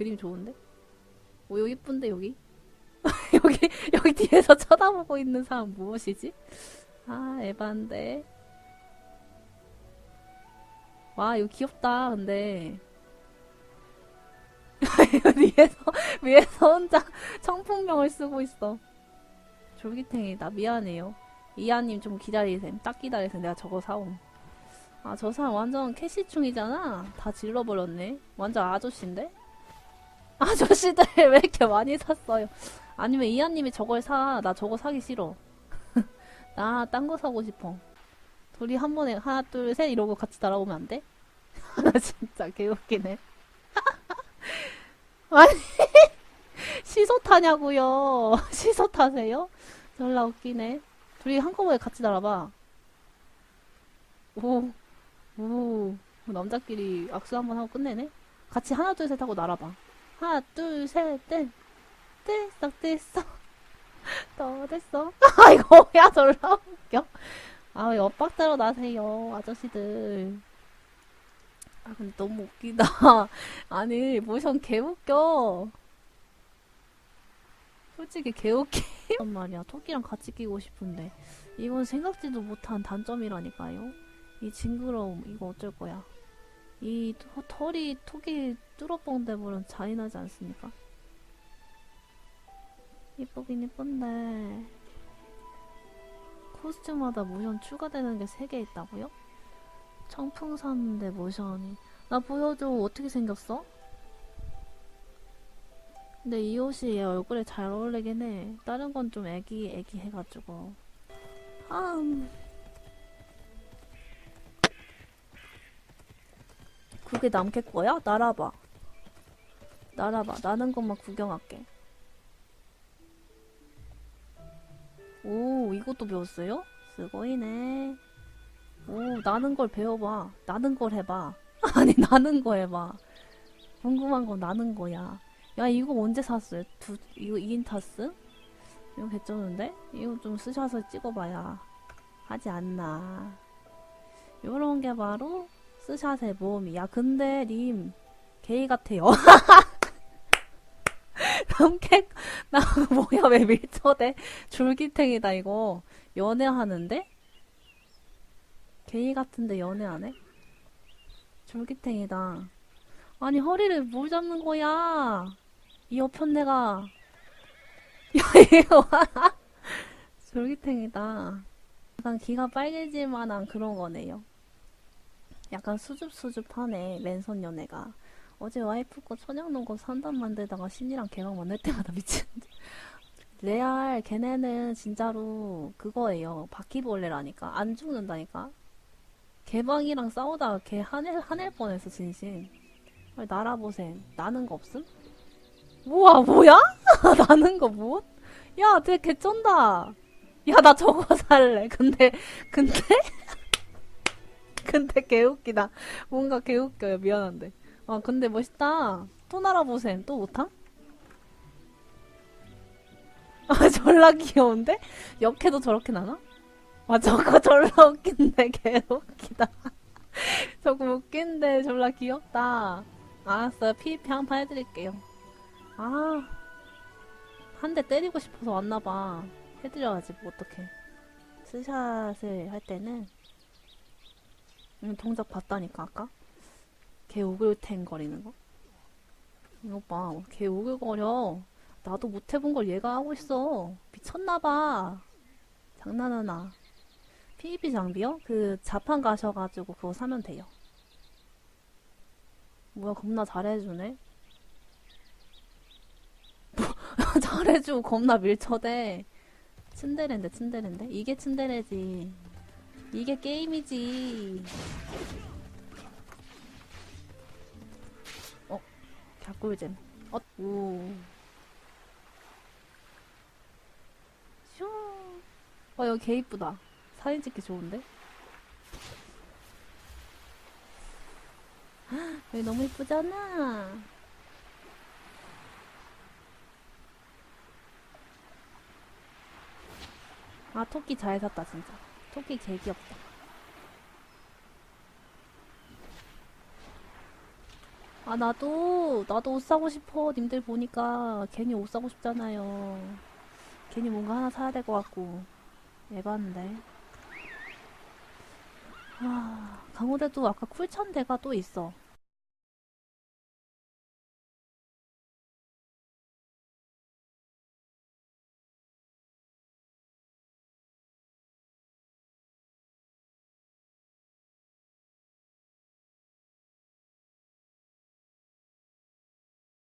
그림 좋은데? 오, 여기 이쁜데, 여기? 여기, 여기 뒤에서 쳐다보고 있는 사람 무엇이지? 아, 에반데. 와, 이거 귀엽다, 근데. 위에서, 위에서 혼자 청풍명을 쓰고 있어. 졸기탱이, 나 미안해요. 이하님 좀 기다리셈. 딱 기다리셈. 내가 저거 사옴. 아, 저 사람 완전 캐시충이잖아. 다 질러버렸네. 완전 아저씨인데? 아저씨들 왜 이렇게 많이 샀어요? 아니면 이하님이 저걸 사. 나 저거 사기 싫어. 나 딴 거 사고 싶어. 둘이 한 번에 하나, 둘, 셋 이러고 같이 날아오면 안 돼? 나 진짜 개웃기네. 아니, 시소 타냐고요. 시소 타세요? 졸라 웃기네. 둘이 한꺼번에 같이 날아봐. 오, 오, 남자끼리 악수 한번 하고 끝내네? 같이 하나, 둘, 셋 하고 날아봐. 하나, 둘, 셋, 넷. 됐어, 됐어. 더 됐어. 아이고, 야, 졸라 웃겨. 아, 왜 엇박자로 나세요, 아저씨들. 아, 근데 너무 웃기다. 아니, 모션 개 웃겨. 솔직히 개웃기. 란 말이야. 토끼랑 같이 끼고 싶은데. 이건 생각지도 못한 단점이라니까요. 이 징그러움, 이거 어쩔 거야. 이 터- 털이 톡이 뚫어뻥 돼 버린 잔인하지 않습니까? 이쁘긴 이쁜데 코스튬마다 모션 추가되는 게 3개 있다고요? 청풍 샀는데 모션이 나 보여줘 어떻게 생겼어? 근데 이 옷이 얘 얼굴에 잘 어울리긴 해 다른 건 좀 애기 애기 해가지고 아 그게 남캐 거야? 날아봐 날아봐 나는 것만 구경할게 오, 이것도 배웠어요? 스고이네. 오, 나는 걸 배워봐. 나는 걸 해봐. 아니, 나는 거 해봐. 궁금한 건 나는 거야. 야, 이거 언제 샀어요? 두, 이거 2인 타스? 이거 개쩌는데? 이거 좀 스샷을 찍어봐야 하지 않나. 요런 게 바로 스샷의 모험이 야. 근데, 님, 게이 같아요. 남캐, 나, 뭐야, 왜 밀쳐대? 줄기탱이다, 이거. 연애하는데? 게이 같은데 연애하네? 줄기탱이다. 아니, 허리를 뭘 잡는 거야? 이 여편네가. 야, 이거 봐. 줄기탱이다. 약간 기가 빨개질 만한 그런 거네요. 약간 수줍수줍하네, 랜선 연애가. 어제 와이프 거 천연농 거 산단 만들다가 신이랑 개막 만날 때마다 미치는데. 레알 걔네는 진짜로 그거예요. 바퀴벌레라니까. 안 죽는다니까. 개방이랑 싸우다가 걔 화낼, 화낼 뻔했어, 진심. 날아보셈. 나는 거 없음? 우와, 뭐야? 나는 거 뭐? 야, 되게 개쩐다. 야, 나 저거 살래. 근데, 근데? 근데 개웃기다. 뭔가 개웃겨요. 미안한데. 아, 근데 멋있다. 또 날아보셈. 또 못함? 아, 졸라 귀여운데? 역해도 저렇게 나나? 아, 저거 졸라 웃긴데, 개 웃기다. 저거 웃긴데, 졸라 귀엽다. 알았어요. PVP 한판 해드릴게요. 아, 한 대 때리고 싶어서 왔나봐. 해드려야지, 뭐, 어떡해. 스샷을 할 때는, 음, 동작 봤다니까, 아까? 개 우글탱거리는 거. 이거 봐, 개 우글거려. 나도 못 해본 걸 얘가 하고 있어. 미쳤나봐. 장난하나. PVP 장비요? 그 자판 가셔가지고 그거 사면 돼요. 뭐야, 겁나 잘해주네. 뭐, 잘해주고 겁나 밀쳐대. 츤데레인데, 츤데레인데? 이게 츤데레지. 이게 게임이지. 어, 개꿀잼. 어, 오. 슈. 어, 여기 개 이쁘다. 사진 찍기 좋은데? 여기 너무 이쁘잖아. 아, 토끼 잘 샀다, 진짜. 토끼 개 귀엽다. 아, 나도, 나도 옷 사고 싶어. 님들 보니까 괜히 옷 사고 싶잖아요. 괜히 뭔가 하나 사야 될 것 같고. 에반데. 아, 강호대도 아까 쿨천 대가 또 있어.